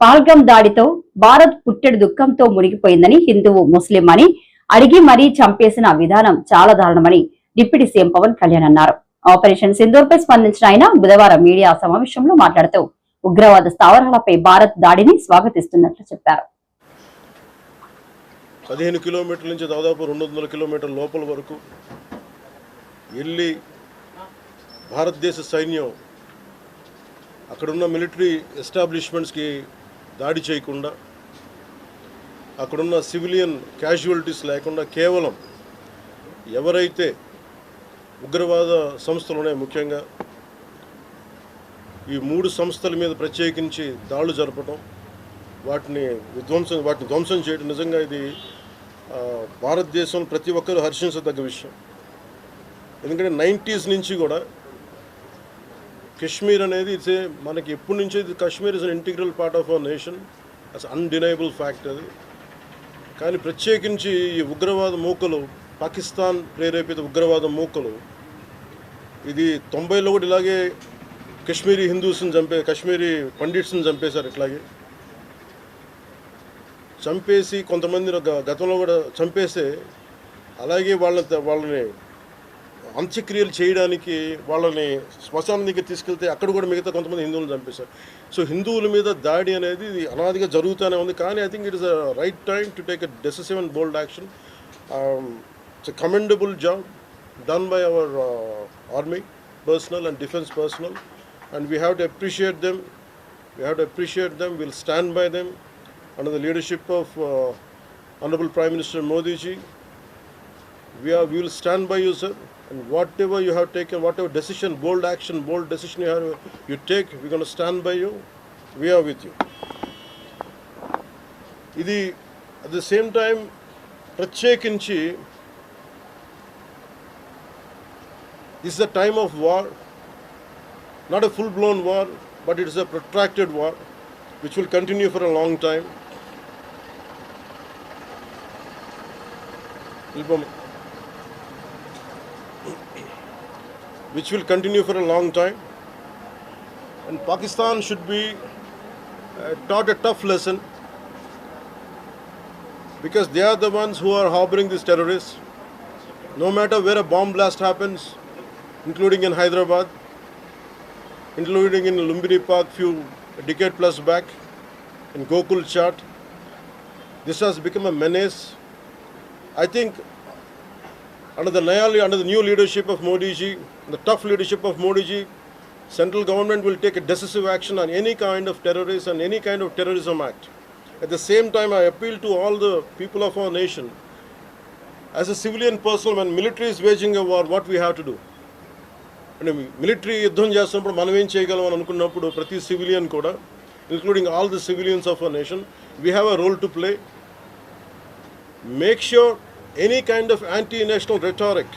పాల్గం దాడితో భారత్ పుట్టెడు దుఃఖంతో మునిగిపోయిందని హిందువు ముస్లిం అని అడిగి మరీ చంపేసిన విధానం చాలా దారుణమని డిప్యూటీ సీఎం పవన్ కళ్యాణ్ అన్నారు. ఆపరేషన్ సింధూర్పై స్పందించిన ఆయన బుధవారం మీడియా సమావేశంలో మాట్లాడుతూ ఉగ్రవాద స్థావరాలపై భారత్ దాడిని స్వాగతిస్తున్నట్లు చెప్పారు. పదిహేను కిలోమీటర్ల నుంచి దాదాపు రెండు వందల కిలోమీటర్ల లోపల వరకు వెళ్ళి భారతదేశ సైన్యం అక్కడున్న మిలిటరీ ఎస్టాబ్లిష్మెంట్స్కి దాడి చేయకుండా అక్కడున్న సివిలియన్ క్యాజువాలిటీస్ లేకుండా కేవలం ఎవరైతే ఉగ్రవాద సంస్థలు ఉన్నాయి ముఖ్యంగా ఈ మూడు సంస్థల మీద ప్రత్యేకించి దాడులు జరపడం వాటిని విధ్వంసం వాటిని ధ్వంసం చేయడం నిజంగా ఇది భారతదేశం ప్రతి ఒక్కరూ హర్షించదగ్గ విషయం. ఎందుకంటే నైంటీస్ నుంచి కూడా కశ్మీర్ అనేది ఇట్స్ ఏ మనకి ఎప్పటి నుంచో ఇది Kashmir is an integral part of our nation as undeniable fact అది. కానీ ప్రత్యేకించి ఈ ఉగ్రవాద మూకలు పాకిస్తాన్ ప్రేరేపిత ఉగ్రవాద మూకలు ఇది తొంభైలో కూడా ఇలాగే కశ్మీరీ హిందూస్ని చంపే కశ్మీరీ పండిట్స్ని చంపేశారు ఇట్లాగే. చంపేసి కొంతమంది గతంలో కూడా చంపేస్తే అలాగే వాళ్ళ వాళ్ళని అంత్యక్రియలు చేయడానికి వాళ్ళని శ్మశానం దగ్గర తీసుకెళ్తే అక్కడ కూడా మిగతా కొంతమంది హిందువులు చంపేశారు. సో హిందువుల మీద దాడి అనేది ఇది అనాదిగా జరుగుతూనే ఉంది. కానీ I think it is a right time to take a decisive and bold action it's a commendable job done by our army personnel and defence personnel and we have to appreciate them we have to appreciate them will stand by them and the leadership of uh, prime minister Modiji We, are, we will stand by you, sir. And whatever you have taken, whatever decision, bold action, bold decision you have, you take, we're going to stand by you. We are with you. ఇది at the same time ప్రత్యేకించి is the time of war not a full blown war but it is a protracted war which will continue for a long time. Ilpam- Which will continue for a long time. And Pakistan should be uh, taught a tough lesson because they are the ones who are harboring these terrorists. No matter where a bomb blast happens, including in Hyderabad, including in Lumbini Park few decade plus back, in Gokul Chat. This has become a menace. I think under the under the new leadership of Modi ji, the tough leadership of Modi ji, central government will take a decisive action on any kind of terrorism and any kind of terrorism act. At the same time, I appeal to all the people of our nation. As a civilian person, when military is waging a war, what we have to do? అంటే military యుద్ధం చేస్తున్నప్పుడు మనం ఏం చేయగలం అని అనుకున్నప్పుడు ప్రతి civilian కూడా including all the civilians of a nation we have a role to play make sure any kind of anti national rhetoric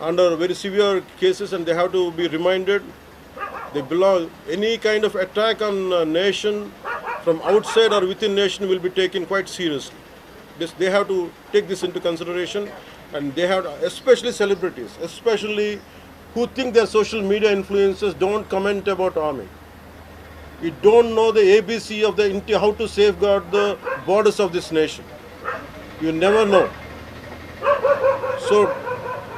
under very severe cases, and they have to be reminded. They belong. Any kind of attack on a nation from outside or within nation will be taken quite seriously. This, they have to take this into consideration, and they have, especially celebrities, especially who think they're social media influencers, don't comment about army. You don't know the ABC of the how to safeguard the borders of this nation. You never know. So,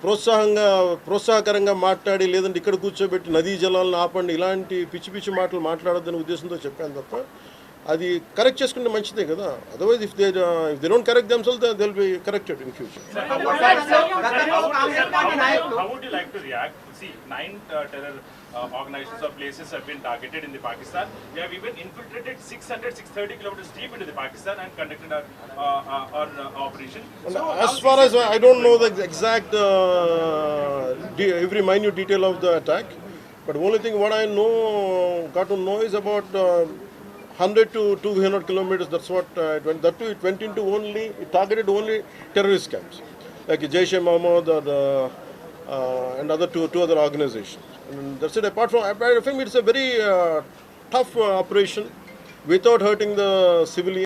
ప్రోత్సాహంగా ప్రోత్సాహకరంగా మాట్లాడి లేదంటే ఇక్కడ కూర్చోబెట్టి నదీ జలాలను ఆపండి ఇలాంటి పిచ్చి పిచ్చి మాటలు మాట్లాడొద్దనే ఉద్దేశంతో చెప్పాను తప్ప అది కరెక్ట్ చేసుకుంటే మంచిదే కదా otherwise if they if they don't correct themselves they be corrected in future గతంలో కాంగ్రెస్ పార్టీ నాయకులు How would you like to react? See, nine uh, terror uh, organizations or places have been targeted in the Pakistan. We have even infiltrated 600, 630 kilometers deep into the Pakistan and conducted our, uh, uh, our uh, operation. So, as now far this as I I don't know the exact uh, de- every minute detail of the attack, but only thing what I know, got to know is about uh, 100 to 200 kilometers. That's what uh, it went. That too, it went into only it targeted only terrorist camps, like Jaish e Mohammed or uh, and other two two other organizations. And that's it. Apart from, I think it's a very uh, tough uh, operation without hurting the civilians.